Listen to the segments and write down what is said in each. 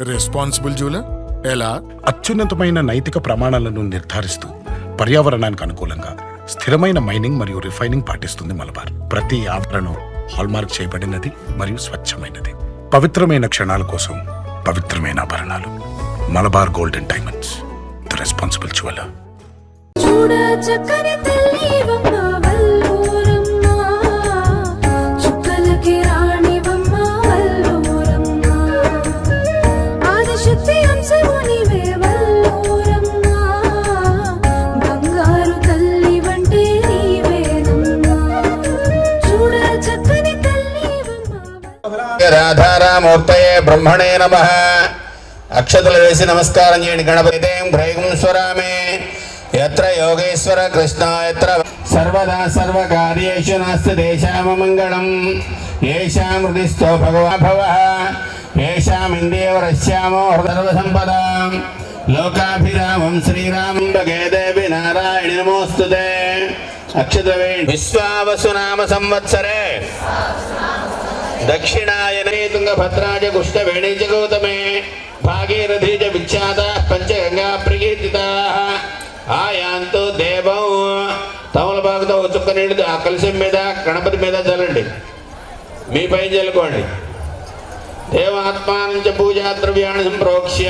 Responsible jeweller ఎలా? అత్యున్నతమైన నైతిక ప్రమాణాలను నిర్ధారిస్తూ పర్యావరణానికి అనుకూలంగా స్థిరమైన మైనింగ్ మరియు రిఫైనింగ్ పాటిస్తుంది మలబార్. ప్రతి ఆభరణం హాల్మార్క్ చేయబడినది మరియు స్వచ్ఛమైనది. పవిత్రమైన క్షణాల కోసం పవిత్రమైన ఆభరణాలు. Malabar gold and diamonds the responsible jeweller తల్లివమ్మ బ్రహ్మణే నమ అక్షతలు వేసి నమస్కారం చేయండి గణపతి భ్రైగం స్వరామే ఎత్ర యోగేశ్వర కృష్ణ ఎత్ర సర్వదా సర్వ కార్యేషు నాస్తి దేశామ మంగళం ఏషాం హృదిస్థో భగవా భవ ఏషాం ఇందేవరశ్యామో సర్వసంపద లోకాభిరామం శ్రీరామం భగే దేవి నారాయణ నమోస్తుతే అక్షతవే విశ్వావసు నామ సంవత్సరే దక్షిణాయనే తుంగభద్రాజ కుష్ఠవేణీ వేణీజ గౌతమే భాగీరథీ చ విఖ్యాత పంచగంగా ప్రకీర్తితా ఆయాంతో దేవం తమలపాకుతో చుక్క నీళ్ళు ఆ కలశం మీద గణపతి మీద చల్లండి మీ పైన చల్లుకోండి దేవాత్మానం చ పూజా ద్రవ్యాన్ని సంప్రోక్ష్య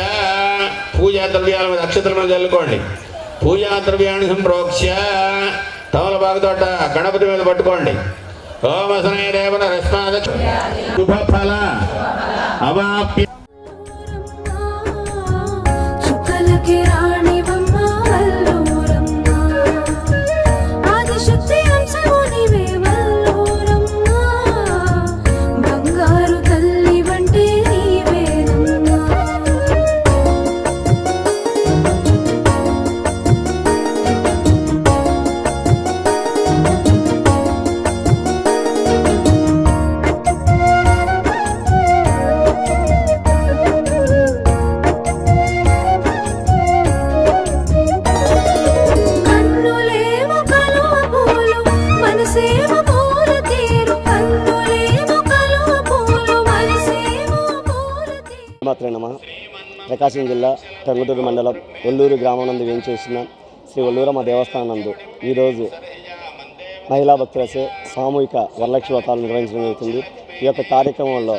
పూజా ద్రవ్యాల మీద అక్షతల మీద చల్లుకోండి పూజా ద్రవ్యాన్ని సంప్రోక్ష్య తమలపాకుతో గణపతి మీద పట్టుకోండి. ఓమసనయ దేవన రస్మాద శుభఫల. అవాప్య. తీరు నమ. ప్రకాశం జిల్లా టంగుటూరు మండలం ఒల్లూరు గ్రామం నందు వేయించేసిన శ్రీ ఒల్లూరమ్మ దేవస్థానం నందు ఈరోజు మహిళా భక్తులసే సామూహిక వరలక్ష్మి వ్రతాలు నిర్వహించడం జరుగుతుంది. ఈ యొక్క కార్యక్రమంలో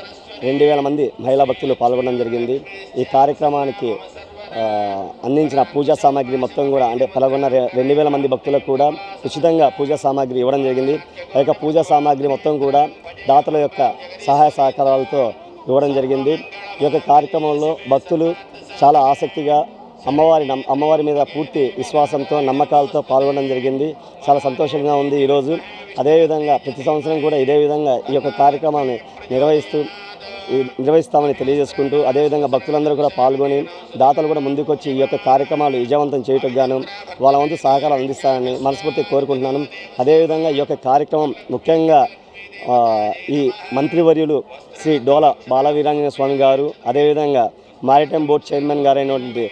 రెండు వేల మంది మహిళా భక్తులు పాల్గొనడం జరిగింది. ఈ కార్యక్రమానికి అందించిన పూజా సామాగ్రి మొత్తం కూడా అంటే పాల్గొన్న రెండు వేల మంది భక్తులకు కూడా ఉచితంగా పూజా సామాగ్రి ఇవ్వడం జరిగింది. ఆ యొక్క పూజా సామాగ్రి మొత్తం కూడా దాతల యొక్క సహాయ సహకారాలతో ఇవ్వడం జరిగింది. ఈ యొక్క కార్యక్రమంలో భక్తులు చాలా ఆసక్తిగా అమ్మవారి అమ్మవారి మీద పూర్తి విశ్వాసంతో నమ్మకాలతో పాల్గొనడం జరిగింది. చాలా సంతోషంగా ఉంది ఈరోజు. అదేవిధంగా ప్రతి సంవత్సరం కూడా ఇదే విధంగా ఈ యొక్క కార్యక్రమాన్ని నిర్వహిస్తూ నిర్వహిస్తామని తెలియజేసుకుంటూ అదేవిధంగా భక్తులందరూ కూడా పాల్గొని దాతలు కూడా ముందుకొచ్చి ఈ యొక్క కార్యక్రమాలు విజయవంతం చేయటం గాను వాళ్ళ వంతు సహకారం అందిస్తారని మనస్ఫూర్తిగా కోరుకుంటున్నాను. అదేవిధంగా ఈ యొక్క కార్యక్రమం ముఖ్యంగా ఈ మంత్రివర్యులు శ్రీ డోల బాలవీరాంజన స్వామి గారు అదేవిధంగా మారిటైమ్ బోర్డ్ చైర్మన్ గారైనటువంటి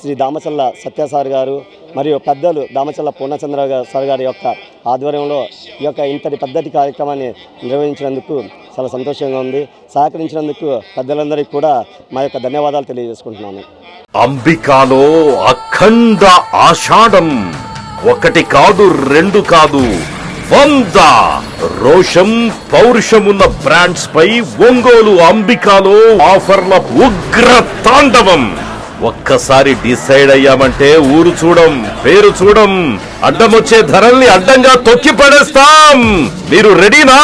శ్రీ దామచల్ల సత్యసార్ గారు మరియు పెద్దలు దామచల్ల పూర్ణచంద్ర సార్ గారి యొక్క ఆధ్వర్యంలో ఈ యొక్క ఇంతటి పెద్దటి కార్యక్రమాన్ని నిర్వహించినందుకు చాలా సంతోషంగా ఉంది. సహకరించినందుకు పెద్దలందరికీ కూడా మా యొక్క ధన్యవాదాలు తెలియజేసుకుంటున్నాను. అంబికాలో అఖండ ఆషాఢం ఒకటి కాదు రెండు కాదు. వంద రోషం పౌరుషమున్న బ్రాండ్స్ పై ఒంగోలు అంబికాలో ఆఫర్ల ఉగ్ర తాండవం. ఒక్కసారి డిసైడ్ అయ్యామంటే ఊరు చూడం పేరు చూడం అడ్డమొచ్చే ధరల్ని అడ్డంగా తొక్కి పడేస్తాం మీరు రెడీనా?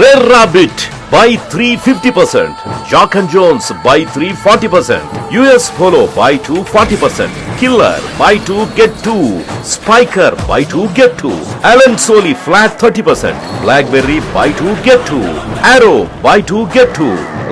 రెర్రాబిట్ by 350%. Jock and Jones by 340%. US Polo by 240%. Killer by 2 get 2. Spiker by 2 get 2. Alan Soli flat 30%. Blackberry by 2 get 2. Arrow by 2 get 2.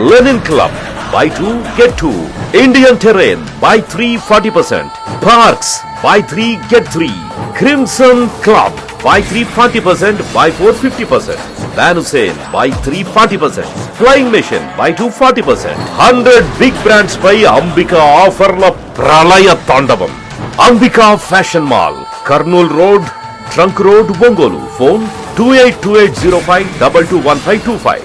Lenin Club buy 2 get 2 indian terrain buy 3% parks buy 3 get 3 crimson club by three forty percent by four fifty percent Van Hussein by 340%. Flying Machine by 240%. 100 big brands by Ambika ఆఫర్ల ప్రళయ తాండవం Ambika fashion mall Kurnool road trunk road Ongole phone two eight two eight zero five double two one five two five